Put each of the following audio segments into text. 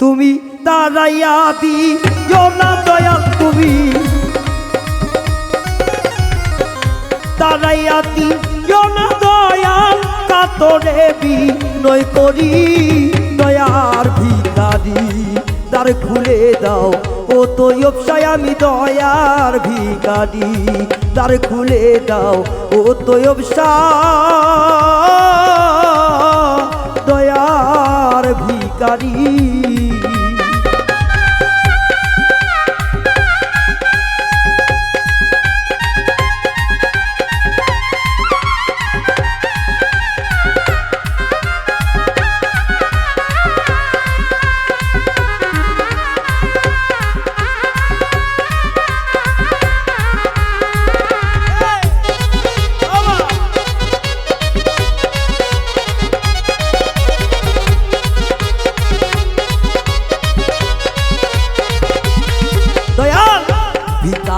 তুমি তারাইয়া দিও না দয়াল তুমি। তারাইয়া দিও না দয়াল কাতরে বিনয় করি, দয়ার ভিকারি দ্বার খুলে দাও, ও তো অবসায় আমি দয়ার ভিকারি দ্বার খুলে দাও, ও তো অবসায় দয়ার ভিকারি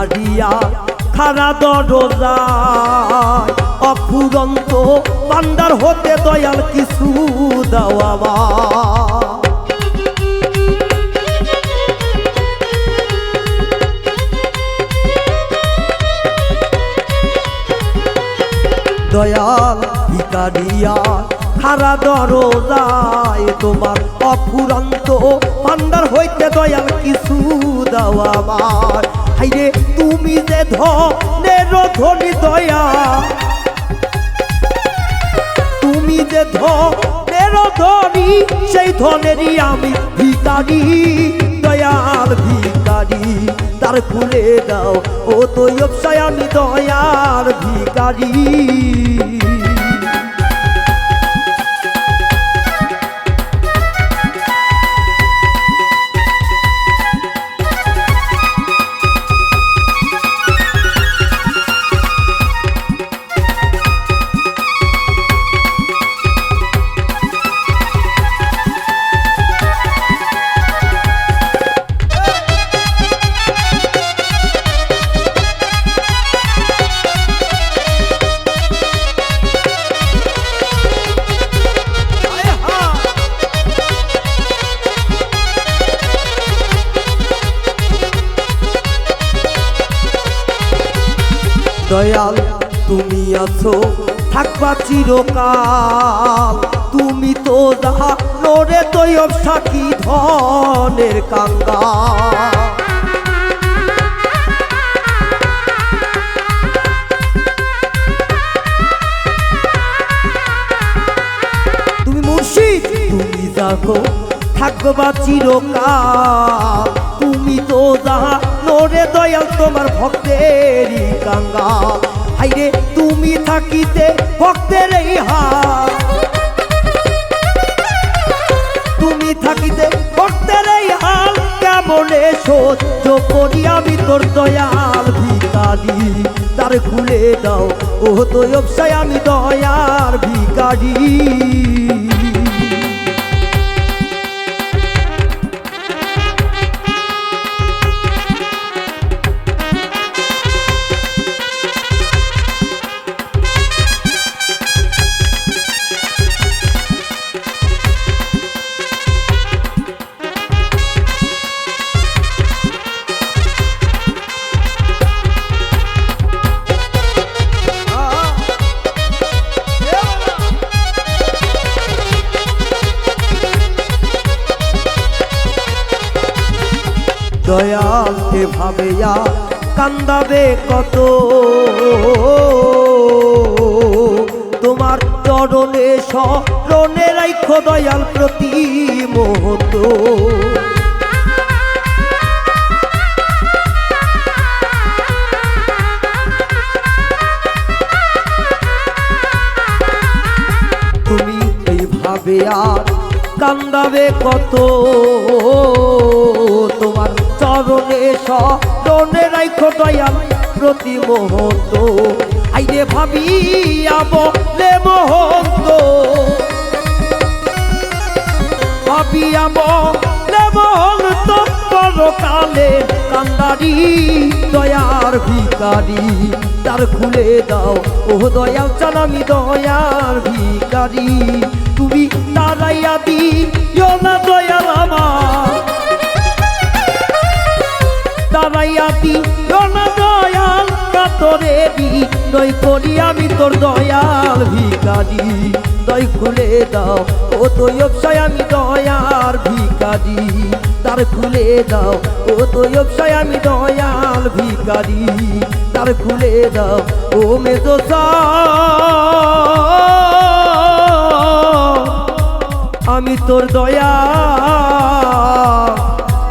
ভিকারিয়া খানা দরজায়। অফুরন্ত পান্ডার হতে দয়াল কিছু দেওয়া দয়াল ভিকারিয়া খারা দরজায় তোমার অফুরন্ত পান্ডার হইতে দয়াল কিছু দেওয়া আমার হাইরে তুমি যে ধনের ধনি দয়া, তুমি যে ধনের ধনি, সেই ধনেরই আমি ভিকারি দয়াল ভিকারি তার খুলে দাও ও তো ব্যবসায় দয়াল ভিকারি দয়াল তুমি আছো থাকবা চিরকাল। তুমি তো যাহা নরে তৈব সাকি ধনের কাঙ্গা থাকবা চিরকাল। তুমি তো যাহা নোরে দয়াল, তোমার ভক্তেরই কাঙ্গাল। হাইরে, তুমি থাকিতে ভক্তের এই হাল তুমি থাকিতে ভক্তের এই হাল কেমনে সহ্য করি আমি তোর দয়াল ভিকারি তার খুলে দাও ও তো আমি দয়ার ভিকারি দয়াল এভাবে আর কান্দাবে কত। তোমার চরণে স্মরণে রাইখো দয়াল প্রতি মুহূর্ত তুমি এইভাবে আর কান্দাবে কত। স্মরণে রাইখো দয়াল প্রতি মুহূর্ত আইরে ভাবিয়াব লে মহন্ত। ভাবিয়াব লে মহন্ত, পরকালে কান্দারি, দয়ার ভিকারি তার খুলে দাও ও দয়াল চালামি দয়ার ভিকারি কাতরে দি নই করি আমি তোর দয়াল ভিকারি দয় খুলে দাও, ও তো অবসায় আমি দয়ার ভিকারি তার খুলে দাও, ও তো অবসায় আমি দয়াল ভিকারি তার খুলে দাও, ও মেজো আমি তোর দয়া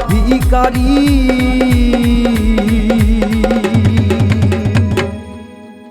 ভিকারি